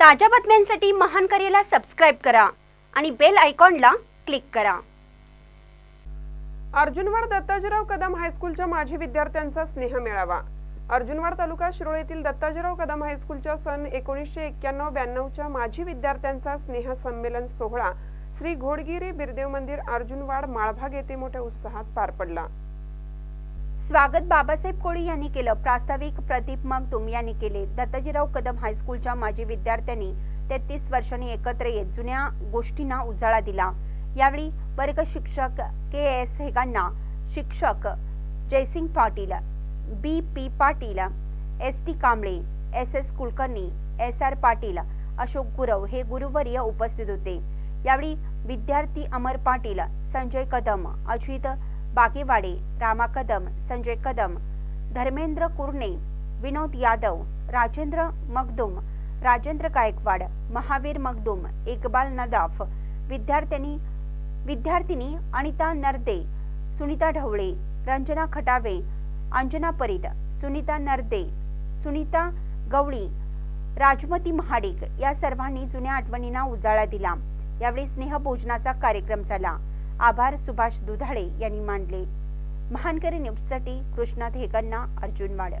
ताज्या बातम्यांसाठी महान करेला सबस्क्राईब करा आणि बेल आयकॉनला क्लिक करा. अर्जुनवाड दत्ताजीराव कदम हायस्कूलच्या माजी विद्यार्थ्यांचा स्नेह मेळावा. अर्जुनवाड तालुका शिरोळ येथील दत्ताजीराव कदम हायस्कूलच्या सन एकोणीसशे एक्क्याण्णव ब्याण्णवच्या माजी विद्यार्थ्यांचा स्नेह संमेलन सोहळा श्री घोडगिरी बिरदेव मंदिर अर्जुनवाड माळभाग येथे मोठ्या उत्साहात पार पडला. स्वागत बाबासाहेब कोळी यांनी केलं. प्रास्ताविक प्रदीप मगदुम यांनी केले. दत्ताजीराव कदम हायस्कूलच्या माजी विद्यार्थ्यांनी तेहतीस वर्षांनी एकत्र येत जुन्या गोष्टींना उजाळा दिला. यावेळी वर्ग शिक्षक के एस हेगांना शिक्षक Jaysing Patil B P Patil S T Kamble S S Kulkarni S R Patil Ashok Gurav हे गुरुवर्य उपस्थित होते. यावेळी विद्यार्थी अमर पाटील संजय कदम अजित बागेवाडे रामा कदम संजय कदम धर्मेंद्र कुर्णे विनोद यादव राजेंद्र मगदुम राजेंद्र गायकवाड महावीर मगदुम इकबाल नदाफ विद्यार्थ्यांनी विद्यार्थिनी अनिता नरदे सुनीता ढवळे रंजना खटावे अंजना परीट सुनीता नरदे सुनीता गवळी राजमती महाडिक या सर्वांनी जुन्या आठवणींना उजाळा दिला. यावेळी स्नेहभोजनाचा कार्यक्रम झाला. आभार सुभाष दुधाळे यांनी मांडले महानकरी न्यूजसाठी कृष्णा अर्जुन अर्जुनवाड